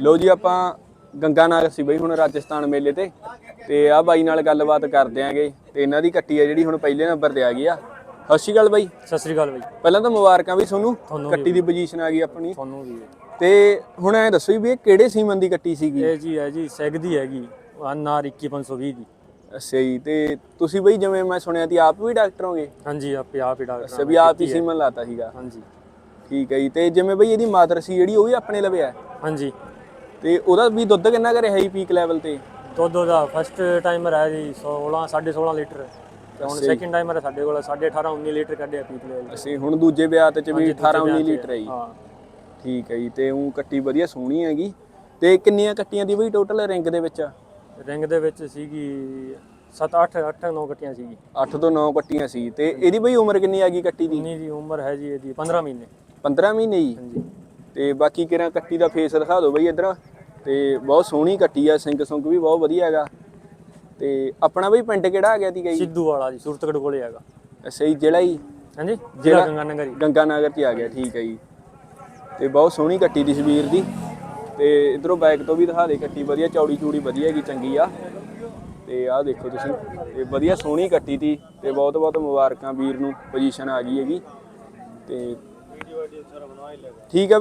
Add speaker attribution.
Speaker 1: ਲੋ ਜੀ ਆਪਾਂ ਗੰਗਾ ਨਾਗ ਸੀ ਬਈ ਹੁਣ ਰਾਜਸਥਾਨ ਮੇਲੇ ਤੇ। ਤੇ ਆ ਬਾਈ ਨਾਲ ਗੱਲਬਾਤ ਕਰਦੇ ਆਂਗੇ। ਤੇ ਇਹਨਾਂ ਦੀ ਕੱਟੀ ਆ ਜਿਹੜੀ ਹੁਣ ਪਹਿਲੇ ਨੰਬਰ ਤੇ ਆ ਗਈ ਆ। ਸਤਿ ਸ਼੍ਰੀ ਅਕਾਲ ਬਾਈ।
Speaker 2: ਸਤਿ ਸ੍ਰੀ ਅਕਾਲ ਬਾਈ।
Speaker 1: ਪਹਿਲਾਂ ਤਾਂ ਮੁਬਾਰਕਾਂ ਵੀ ਤੁਹਾਨੂੰ। ਕੱਟੀ ਦੀ ਪੋਜੀਸ਼ਨ ਆ ਗਈ ਆਪਣੀ।
Speaker 2: ਤੁਹਾਨੂੰ ਵੀ
Speaker 1: ਤੇ ਹੁਣ ਐ ਦੱਸੋ ਵੀ ਇਹ ਕਿਹੜੇ ਸੀਮਨ ਦੀ ਕੱਟੀ ਸੀਗੀ?
Speaker 2: ਇਹ ਜੀ ਹੈ ਜੀ ਸੈਗ ਦੀ ਹੈਗੀ। ਅਨਾਰ 21520 ਦੀ।
Speaker 1: ਜੀ ਤੇ ਤੁਸੀਂ ਬਈ ਜਿਵੇਂ ਮੈਂ ਸੁਣਿਆ ਤੀ ਆਪ ਵੀ ਡਾਕਟਰ ਹੋਗੇ?
Speaker 2: ਹਾਂਜੀ ਆਪੇ ਆਪ ਹੀ ਡਾਕਟਰ
Speaker 1: ਵੀ ਆਪ ਹੀ। ਸੀਮਨ ਲਾਤਾ ਸੀਗਾ।
Speaker 2: ਹਾਂਜੀ।
Speaker 1: ਠੀਕ ਹੈ ਜੀ ਤੇ ਜਿਵੇਂ ਬਈ ਇਹਦੀ ਮਾਤਰ ਸੀ ਜਿਹੜੀ ਉਹ ਵੀ ਆਪਣੇ ਲਵੇ ਆ?
Speaker 2: ਹਾਂਜੀ।
Speaker 1: ਤੇ ਉਹਦਾ ਵੀ ਦੁੱਧ ਕਿੰਨਾ ਕੁ ਰਿਹਾ ਜੀ ਪੀਕ ਲੈਵਲ ਤੇ?
Speaker 2: ਦੁੱਧ ਉਹਦਾ ਫਸਟ ਟਾਈਮਰ ਹੈ ਜੀ 16 16.5 ਲੀਟਰ। ਤੇ ਹੁਣ ਸੈਕਿੰਡ ਟਾਈਮਰ ਹੈ ਸਾਡੇ ਕੋਲ 18.5 19 ਲੀਟਰ ਕੱਢਿਆ ਪੀਕ ਲੈ
Speaker 1: ਅਸੀਂ ਹੁਣ ਦੂਜੇ ਵਿਆਹ ਤੇ ਚ ਵੀ 18 19 ਲੀਟਰ ਹੈ ਜੀ।
Speaker 2: ਹਾਂ।
Speaker 1: ਠੀਕ ਹੈ ਜੀ ਤੇ ਉਹ ਕੱਟੀ ਵਧੀਆ ਸੋਹਣੀ ਹੈਗੀ। ਤੇ ਕਿੰਨੀਆਂ ਕੱਟੀਆਂ ਦੀ ਬਈ ਟੋਟਲ ਰਿੰਗ ਦੇ ਵਿੱਚ?
Speaker 2: ਰਿੰਗ ਦੇ ਵਿੱਚ ਸੀਗੀ 7 8 8 9 ਕੱਟੀਆਂ ਸੀਗੀ।
Speaker 1: 8 ਤੋਂ 9 ਕੱਟੀਆਂ ਸੀ। ਤੇ ਇਹਦੀ ਬਈ ਉਮਰ ਕਿੰਨੀ ਆ ਗਈ ਕੱਟੀ ਦੀ?
Speaker 2: ਇੰਨੀ ਦੀ ਉਮਰ ਹੈ ਜੀ ਇਹਦੀ 15 ਮਹੀਨੇ।
Speaker 1: 15 ਮਹੀਨੇ ਜੀ।
Speaker 2: ਹਾਂਜੀ।
Speaker 1: ਤੇ ਬਾਕੀ ਕਿਰਾਂ ਕੱਟੀ ਦਾ ਫੇਸ ਦਿਖਾ ਦਿਓ ਬਈ ਇਧਰ। ਤੇ ਬਹੁਤ ਸੋਹਣੀ ਕੱਟੀ ਆ ਸਿੰਗ ਸੁੰਗ ਵੀ ਬਹੁਤ ਵਧੀਆ ਹੈਗਾ। ਤੇ ਆਪਣਾ ਬਈ ਪਿੰਡ ਕਿਹੜਾ ਆ ਗਿਆ ਤੀ ਗਈ?
Speaker 2: ਸਿੱਧੂ ਵਾਲਾ ਜੀ ਸੁਰਤਗੜ ਕੋਲੇ ਹੈਗਾ।
Speaker 1: ਸਹੀ ਜਿਹੜਾ ਹੀ
Speaker 2: ਹਾਂਜੀ ਜ਼ਿਲ੍ਹਾ ਗੰਗਾ ਨਗਰ
Speaker 1: ਗੰਗਾ ਨਗਰ ਚ ਆ ਗਿਆ ਠੀਕ ਹੈ ਜੀ। ਤੇ ਬਹੁਤ ਸੋਹਣੀ ਕੱਟੀ ਦੀ ਸਵੀਰ ਦੀ। ਤੇ ਇਧਰੋਂ ਬੈਕ ਤੋਂ ਵੀ ਦਿਖਾ ਦੇ ਕੱਟੀ ਵਧੀਆ ਚੌੜੀ ਚੂੜੀ ਵਧੀਆ ਹੈਗੀ ਚੰਗੀ ਆ। ਤੇ ਆਹ ਦੇਖੋ ਤੁਸੀਂ ਤੇ ਵਧੀਆ ਸੋਹਣੀ ਕੱਟੀ ਤੀ ਤੇ ਬਹੁਤ ਬਹੁਤ ਮੁਬਾਰਕਾਂ ਵੀਰ ਨੂੰ ਪੋਜੀਸ਼ਨ ਆ ਗਈ ਹੈਗੀ। ਤੇ ਠੀਕ ਹੈ